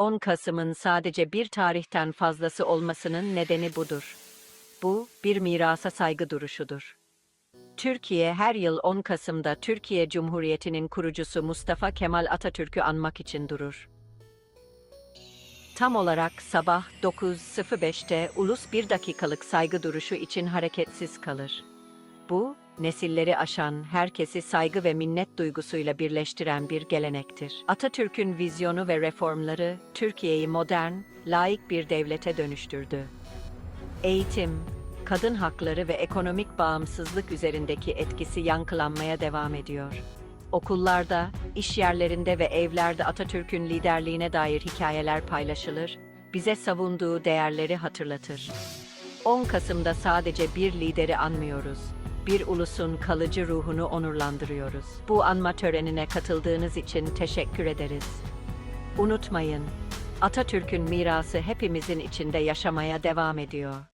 10 Kasım'ın sadece bir tarihten fazlası olmasının nedeni budur. Bu, bir mirasa saygı duruşudur. Türkiye her yıl 10 Kasım'da Türkiye Cumhuriyeti'nin kurucusu Mustafa Kemal Atatürk'ü anmak için durur. Tam olarak sabah 9.05'te ulus bir dakikalık saygı duruşu için hareketsiz kalır. Bu, nesilleri aşan, herkesi saygı ve minnet duygusuyla birleştiren bir gelenektir. Atatürk'ün vizyonu ve reformları Türkiye'yi modern, laik bir devlete dönüştürdü. Eğitim, kadın hakları ve ekonomik bağımsızlık üzerindeki etkisi yankılanmaya devam ediyor. Okullarda, iş yerlerinde ve evlerde Atatürk'ün liderliğine dair hikayeler paylaşılır, bize savunduğu değerleri hatırlatır. 10 Kasım'da sadece bir lideri anmıyoruz. Bir ulusun kalıcı ruhunu onurlandırıyoruz. Bu anma törenine katıldığınız için teşekkür ederiz. Unutmayın, Atatürk'ün mirası hepimizin içinde yaşamaya devam ediyor.